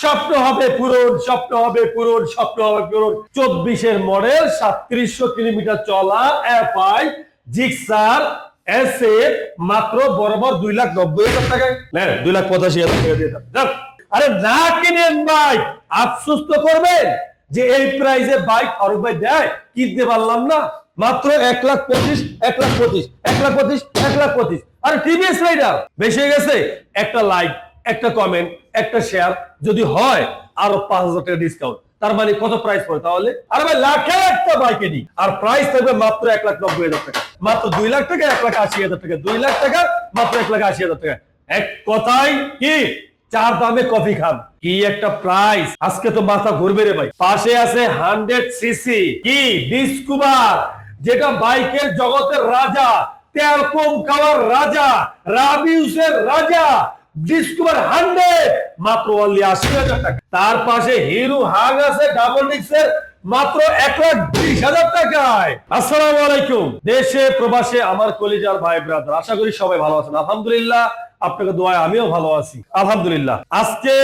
স্বপ্ন হবে পূরণ, স্বপ্ন হবে পূরণ, স্বপ্ন হবে পূরণ। চব্বিশের মডেল, সাতত্রিশশো কিলোমিটার চলা এফআই, জিক্সার এসে মাত্র বরাবর দুই লাখ নব্বই হাজার টাকায়। দুই লাখ পঁচাশি হাজার টাকা দিয়ে আরে না কিনেন বাইক আফসোস করবেন যে এই প্রাইসে বাইক ফারুক ভাই দেয়, কিনতে পারলাম না। মাত্র এক লাখ পঁচিশ, এক লাখ পঁচিশ, এক লাখ পঁচিশ, এক লাখ পঁচিশ। আরে টিভিএস রাইডার বেশি গেছে। একটা লাইক একটা কমেন্ট একটা শেয়ার যদি হয়, আরও পাঁচ হাজার টাকা ডিসকাউন্ট তার মানে কত প্রাইস পড়ে তাহলে? আর ভাই, লাখে একটা বাইকে নি। আর প্রাইস থাকবে মাত্র এক লাখ নব্বই হাজার টাকা। মাত্র দুই লাখ টাকা, এক লাখ আশি হাজার টাকা। দুই লাখ টাকা, মাত্র এক লাখ আশি হাজার টাকা। এক কথাই কি? চার দামে কফি খান। কি একটা প্রাইস আজকে তো মাথা ঘুরবে রে ভাই। পাশে আছে হান্ড্রেড সিসি কি? ডিসকুবার যেটা বাইকের জগতের রাজা। তেল কম খাওয়ার রাজা। রাবিউসের রাজা। ডিসকভার হান্ড্রেড মাত্র অনলি আশি হাজার টাকা। তার পাশে হিরো হাগ আছে ডাবল ডিক্সের মাত্র এক লাখ বিশ হাজার টাকায়। আসসালামু আলাইকুম। দেশে, প্রবাসে আমার কলিজার ভাই ব্রাদার আশা করি সবাই ভালো আছেন। আলহামদুলিল্লাহ আপনাকে দোয়ায় আমিও ভালো আছি। আলহামদুলিল্লাহ। আজকে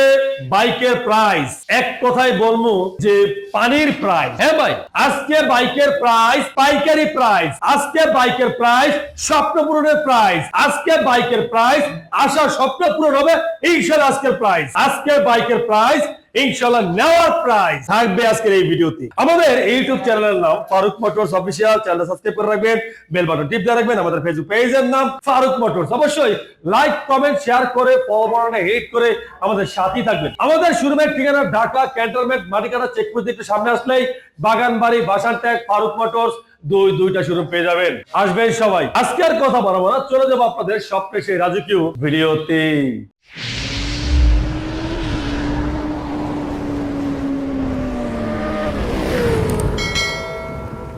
বাইকের প্রাইস এক কথায় বলব যে পানির প্রাইস হ্যাঁ ভাই, আজকে বাইকের প্রাইস পাইকারি প্রাইস আজকে বাইকের প্রাইস স্বপ্ন পূরণের প্রাইস আজকে বাইকের প্রাইস আশা স্বপ্ন পূরণ হবে ইনশাল্লাহ আজকের প্রাইস আজকে বাইকের প্রাইস ইনশাল্লাহ নেওয়ার প্রাইস থাকবে আজকের এই ভিডিওতে। আমাদের ইউটিউব চ্যানেলের নাম Farooq motors official channel subscribe করে রাখবেন বেল বাটন টিপ রাখবেন, আমাদের ফেসবুক পেজের নাম ফারুক মোটরস। অবশ্যই লাইক কমেন্ট শেয়ার করে ফলো হিট করে আমাদের সাথী থাকবেন। আমাদের শোরুমের ঠিকানা ঢাকা ক্যান্টনমেন্ট মাটিকাটা চেকপোস্ট একটু সামনে আসলেই বাগানবাড়ি বাসান ট্যাগ ফারুক মোটরস দুই, দুইটা শোরুম পেয়ে যাবেন। আসবেন সবাই। আজকে আর কথা বাড়াবো না, চলে যাব আপনাদের সবচেয়ে রাজকীয় ভিডিওতে।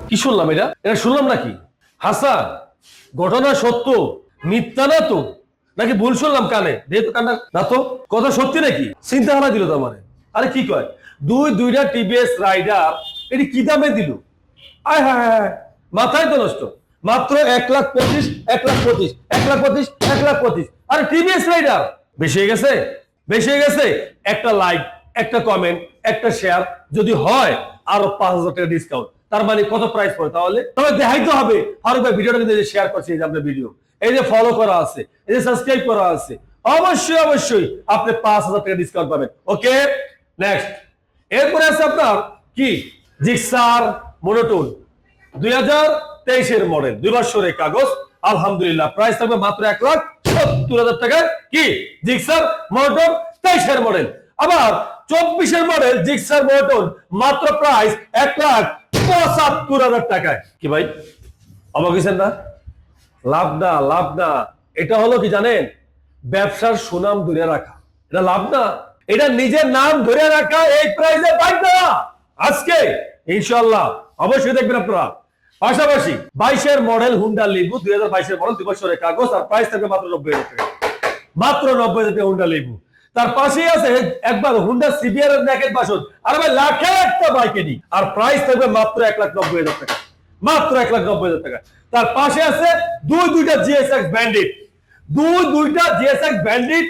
কি শুনলাম এটা? এটা শুনলাম নাকি? হাসান, ঘটনা সত্য, মিথ্যা না তো? নাকি ভুল শুনলাম কানে? যেহেতু কান্না না তো? কথা সত্যি নাকি? চিন্তা ভাবনা দিল তোমার আরে কি কয়? দুই দুইটা টিভিএস রাইডার এটি কি দামে দিল? আয় হ্যাঁ হ্যাঁ মাথায় তো নষ্ট। মাত্র এক লাখ পঁচিশ, এক লাখ পঁচিশ, এক লাখ পঁচিশ, এক লাখ পঁচিশ। আরে টিভিএস রাইডার বেশি হয়ে গেছে? বেশি হয়ে গেছে? একটা লাইক একটা কমেন্ট একটা শেয়ার যদি হয়, আরও পাঁচ হাজার টাকা ডিসকাউন্ট তার মানে কত প্রাইস পড়ে? তাহলে তবে দেখাইতে হবে। ফারুক ভাই ভিডিওটা কিন্তু শেয়ার করছে, এই যে আপনার ভিডিও এই যে ফলো করা আছে, এই যে সাবস্ক্রাইব করা আছে, অবশ্যই অবশ্যই আপনি পাঁচ হাজার টাকা ডিসকাউন্ট পাবেন। ওকে নেক্সট এরপরে আছে আপনার কি? জিক্সার মোনোটোন দুই হাজার তেইশের মডেল দুই বছরের কাগজ। আলহামদুলিল্লাহ প্রাইস থাকবে মাত্র এক লাখ সত্তর হাজার টাকা কি? জিক্সার মোটর তেইশের মডেল আবার চব্বিশের মডেল জিক্সার মোটর মাত্র প্রাইস এক লাখ পঁচাত্তর হাজার টাকায়। কি ভাই? অবাক না? লাভ না লাভ না। এটা হলো কি জানেন? ব্যবসার সুনাম ধরে রাখা। এটা লাভ না। এটা নিজের নাম ধরে রাখা এই প্রাইজে দেওয়া আজকে ইনশাল্লাহ অবশ্যই দেখবেন আপনারা। পাশাপাশি বাইশের মডেল হুন্ডা লিবু, দুই হাজার বাইশের মডেল, দুই বছরের কাগজ, আর প্রাইস থাকবে মাত্র নব্বই মাত্র নব্বই হুন্ডা লিবু। তার পাশেই আছে একবার হুন্ডা সিবিআর এর ন্যাকেট বাসন আর ভাই, লাখে একটা বাইকে নি আর প্রাইস থাকবে মাত্র এক লাখ নব্বই হাজার টাকা। মাত্র এক লাখ নব্বই হাজার টাকা। তার পাশে আছে দুই দুইটা জিএসএক্স ব্যান্ডিট দুই দুইটা জিএসএক্স ব্যান্ডিট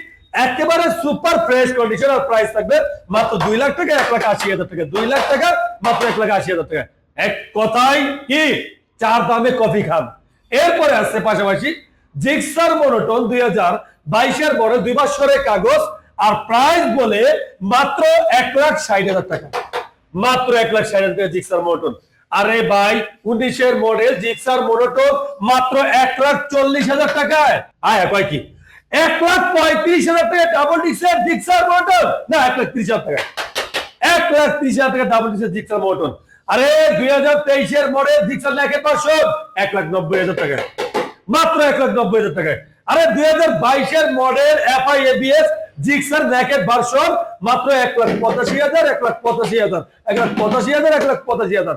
একেবারে সুপার ফ্রেশ কন্ডিশন আর প্রাইস থাকবে মাত্র দুই লাখ টাকা এক লাখ আশি হাজার টাকা। দুই লাখ টাকা, মাত্র এক লাখ আশি হাজার টাকা। এক কথাই কি? চার দামে কফি খান। এরপরে আসছে পাশাপাশি জিক্সার মোনোটন দুই হাজার বাইশের বড় দুই বছরের কাগজ আর প্রাইস বলে মাত্র এক লাখ ষাট হাজার টাকা। মাত্র এক লাখ ষাট হাজার টাকা জিক্সার মোটর আরে ভাই, উনিশের মডেল জিক্সার মোটর মাত্র এক লাখ চল্লিশ হাজার টাকায়। আয়, কয় কি? এক লাখ পঁয়ত্রিশ হাজার টাকা ডাবল ডিক্সার জিক্সার মোটর না, এক লাখ ত্রিশ হাজার টাকা। এক লাখ ত্রিশ হাজার টাকা ডাবল ডিক্সার জিক্সার মোটর আরে দুই হাজার তেইশের মডেল জিক্সার লেখে পাঁচশো। এক লাখ নব্বই হাজার টাকা মাত্র এক লাখ নব্বই হাজার টাকায়। আরে দুই হাজার বাইশের মডেল জিক্সার ভার্সন মাত্র এক লাখ পঁচাশি হাজার, এক লাখ পঁচাশি হাজার, এক লাখ পঁচাশি হাজার, এক লাখ পঁচাশি হাজার।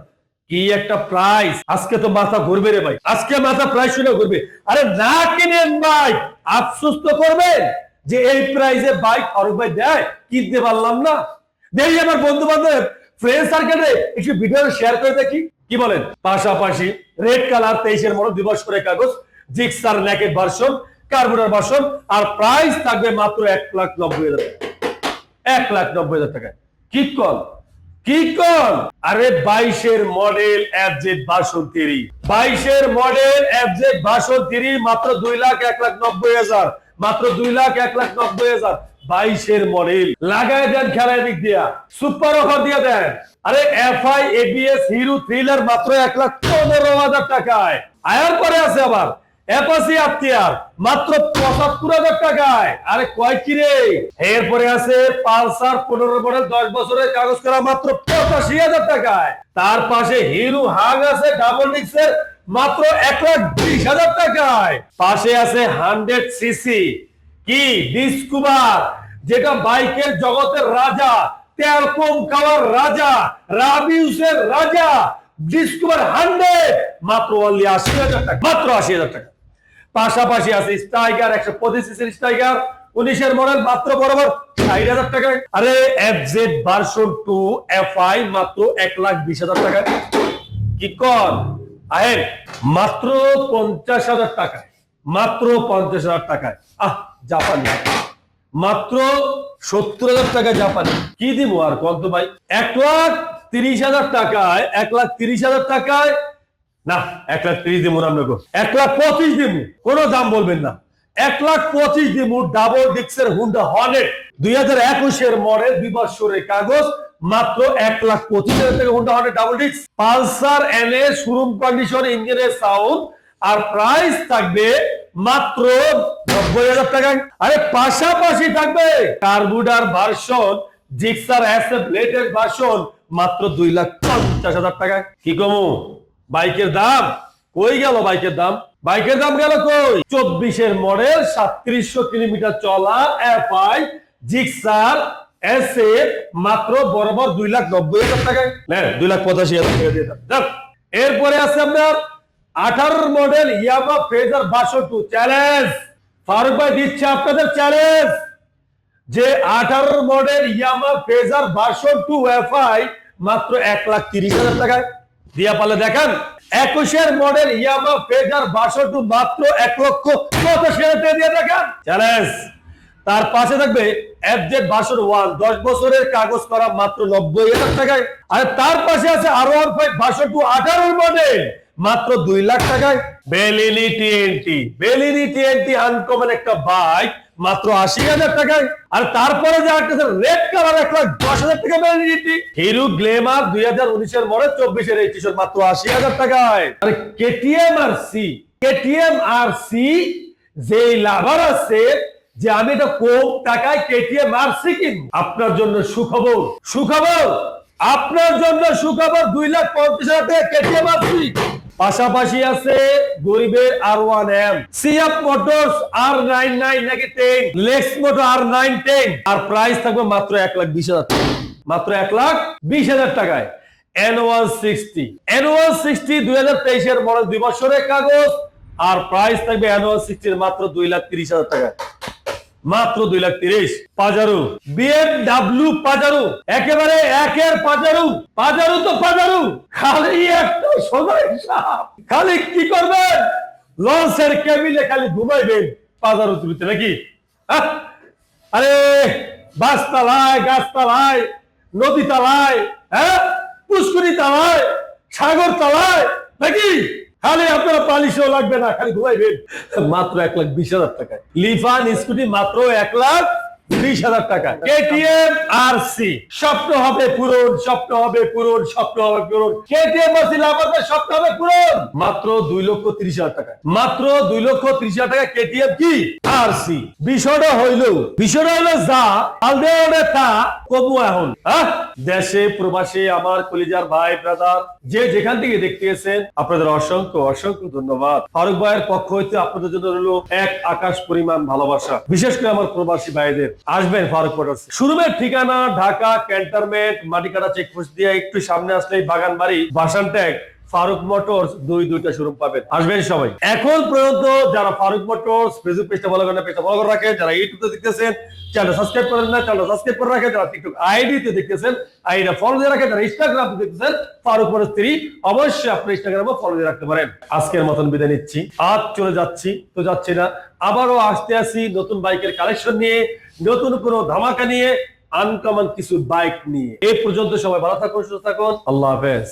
কি একটা প্রাইস আজকে তো মাথা ঘুরবে রে ভাই। আজকে মাথা প্রাইস শুনে ঘুরবে। আরে না কিনেন ভাই, আফসোস তো করবেন যে এই প্রাইসে বাইক ফারুক ভাই দেয়, কিনতে পারলাম না। দেখি আমার বন্ধু বান্ধব ফ্রেন্ড সার্কেলে একটু ভিডিও শেয়ার করে দেখি। কি বলেন? পাশাপাশি রেড কালার তেইশের মডেল দিবস করে কাগজ Gixxer naked version carburettor version আর প্রাইস থাকবে মাত্র এক লাখ নব্বই হাজার এক লাখ নব্বই হাজার টাকায়। কি কল কি কল। আরে বাইশের মডেল জেড বাষট্টি বাইশের মডেল জেড বাষট্টি মাত্র দুই লাখ এক লাখ নব্বই হাজার। মাত্র দুই লাখ এক লাখ নব্বই হাজার। বাইশের মডেল লাগাই দেন খেলায় দিক দিয়া। সুপার অফার দিয়ে দেন। আরে F FI ABS Hero Thriller মাত্র এক লাখ পনেরো হাজার টাকায়। আয়ার পরে আছে আবার। অ্যাপাসি আত্মীয়ার মাত্র পঁচাত্তর হাজার টাকায়। আরে কয় কি রে? এরপরে আছে পালসার পনেরো মডেল দশ বছরের কাগজ করা মাত্র পঁচাশি হাজার টাকায়। তার পাশে হিরো হাগ আছে ডাবল ডিক্সের মাত্র এক লাখ বিশ হাজার টাকায়। পাশে আছে হান্ড্রেড সিসি, কি ডিসকুবার যেটা বাইকের জগতের রাজা তেল কম খাওয়ার রাজা, রাবিউসের রাজা, ডিসকভার হান্ড্রেড, মাত্র অনলি আশি হাজার টাকা, মাত্র আশি হাজার টাকা। পাশাপাশি আছে স্ট্রাইকার একশো পঁচিশ সিসির স্ট্রাইকার উনিশের মডেল মাত্র বরাবর ষাট হাজার টাকা আরে F Z version two F I মাত্র এক লাখ বিশ হাজার টাকা কি কর? আহেন মাত্র পঞ্চাশ হাজার টাকায়। মাত্র পঞ্চাশ হাজার টাকায়। আহ, জাপানি। মাত্র সত্তর হাজার টাকা জাপানি। কি দিব আর কত ভাই? এক লাখ তিরিশ হাজার টাকায়, এক লাখ তিরিশ হাজার টাকায় না, এক লাখ ত্রিশ দিব গো। এক লাখ পঁচিশ দিব কোনো দাম বলবেন না। এক লাখ পঁচিশ দিব ডাবল ডিক্সের হুন্ডা হর্নেট দুই হাজার একুশের মরে দুই কাগজ, মাত্র এক লাখ পঁচিশ হাজার টাকা হুন্ডা হর্নেট ডাবল ডিক্স পালসার, এনে শোরুম কন্ডিশন, ইঞ্জিনের সাউন্ড আর প্রাইস থাকবে মাত্র নব্বই হাজার টাকা আরে, পাশাপাশি থাকবে কার্বুডার ভার্সন, জিক্সার অ্যাসেট, লেটেস্ট ভার্সন, মাত্র দুই লাখ পঞ্চাশ হাজার টাকা কি কমু? বাইকের দাম কই গেল বাইকের দাম? বাইকের দাম গেল কই? চব্বিশের মডেল সাতত্রিশশো কিলোমিটার চলা এফআই জিক্সার এসএফ মাত্র বরাবর দুই লাখ নব্বই হাজার টাকায়। নেন, দুই লাখ পঁচাশি হাজার টাকা দিয়ে যাক। এরপরে আছে আপনার আঠারোর মডেল ইয়ামা ফেজার বাষট্টি চ্যালেঞ্জ। ফারুক ভাই দিচ্ছে আপনাদের চ্যালেঞ্জ। যে আঠারোর model Yamaha Fazer version two FI মাত্র এক লাখ তিরিশ হাজার টাকায়। দিয়া পালে দেখেন, একুশের মডেল ইয়ামা ফেজার ভার্সন মাত্র এক লক্ষ পঁচাশি হাজার দিয়ে দেখেন। চ্যালেঞ্জ তার পাশে থাকবে এফজেড ভার্সন ওয়ান, দশ বছরের কাগজ করা মাত্র নব্বই হাজার টাকায়। আর তার পাশে আছে আরও ওয়ান ফাইভ ভার্সন টু আঠারোর মডেল মাত্র দুই লাখ টাকায়। বেলিনি টিএনটি বেলিনি টিএনটি আনকমন একটা বাইক মাত্র আশি হাজার টাকায়। আর তারপরে যে একটা রেড কালার এক লাখ দশ হাজার টাকা বেলিনিটি হিরো গ্লেমার দুই হাজার উনিশের মডেল, চব্বিশের এই টিশার্ট মাত্র আশি হাজার টাকায়। আরে KTM R C KTM R C যে লাভার আছে, যে আমি এটা কম টাকায় কেটিএম আর সি কিনবো। আপনার জন্য সুখবর সুখবর, আপনার জন্য সুখবর দুই লাখ পঞ্চাশ হাজার টাকা কেটিএম আর সি পাশাপাশি আছে গরিবের R one M CF motors R nine nine নাকি ten lex motor R nine ten আর প্রাইস থাকবে মাত্র এক লাখ বিশ হাজার মাত্র এক লাখ বিশ হাজার টাকায় N one sixty N one sixty দুই হাজার তেইশের মডেল দুই বছরের কাগজ, আর প্রাইস থাকবে এন ওয়ান সিক্সটির মাত্র দুই লাখ তিরিশ হাজার টাকা মাত্র দুই লাখ তিরিশ। পাজারু। বিএমডাব্লিউ পাজারু। একেবারে একের পাজারু। পাজারু তো পাজারু। খালি একটা সাপ খালি কি করবেন? লঞ্চের কেবিনে খালি ঘুমাইবেন পাজারু তুলিতে নাকি? আরে বাস তালায় গাছ তালায় নদী তালায় হ্যাঁ? পুষ্করি তালায় সাগর তালায় নাকি? খালি আপনারা পালিশও লাগবে না খালি ঘুমাইবেন মাত্র এক লাখ বিশ হাজার টাকায়। লিফান স্কুটি মাত্র এক লাখ বিশ হাজার টাকা কেটিএম আর সি স্বপ্ন হবে পূরণ স্বপ্ন হবে পূরণ স্বপ্ন হবে পূরণ। কেটিএম আর সি স্বপ্ন হবে পূরণ। মাত্র দুই লক্ষ তিরিশ হাজার টাকা মাত্র দুই লক্ষ তিরিশ হাজার টাকা কেটিএম কি? আর সি বিষয়টা হইল বিষয়টা হইল যা আলদে তা কবু এখন হ্যাঁ? দেশে, প্রবাসে, আমার কলিজার ভাই ব্রাদার যে যেখান থেকে দেখতে এসেছেন, আপনাদের অসংখ্য অসংখ্য ধন্যবাদ। ফারুক ভাইয়ের পক্ষ হইতে আপনাদের জন্য রইল এক আকাশ পরিমাণ ভালোবাসা। বিশেষ করে আমার প্রবাসী ভাইদের। আসবেন ফারুক মোটরস শোরুমের ঠিকানা ঢাকা ক্যান্টারমেন্ট মাটিকাটা চেকপোস্ট দিয়ে একটু সামনে আসলে বাগান বাড়ি বাসান ট্যাগ ফারুক মোটরস দুই দুইটা শোরুম পাবেন। আসবেন সবাই। এখন পর্যন্ত যারা ফারুক মোটরস ফেসবুক পেজটা ফলো করেন পেজটা ফলো করে রাখেন। যারা ইউটিউবে দেখতেছেন চ্যানেল সাবস্ক্রাইব করেন না চ্যানেল সাবস্ক্রাইব করে রাখেন। যারা টিকটক আইডি তে দেখতেছেন আইডিটা ফলো দিয়ে রাখেন। যারা ইনস্টাগ্রাম দেখতেছেন, ফারুক মোটরস থ্রি অবশ্যই আপনি ইনস্টাগ্রামে ফলো দিয়ে রাখতে পারেন। আজকের মতন বিদায় নিচ্ছি। আজ চলে যাচ্ছি, তো যাচ্ছি না। আবারও আসতে আসি নতুন বাইকের কালেকশন নিয়ে, নতুন কোনো ধামাকা নিয়ে আনকমন কিছু বাইক নিয়ে। এই পর্যন্ত সবাই ভালো থাকুন, সুস্থ থাকুন। আল্লাহ হাফেজ।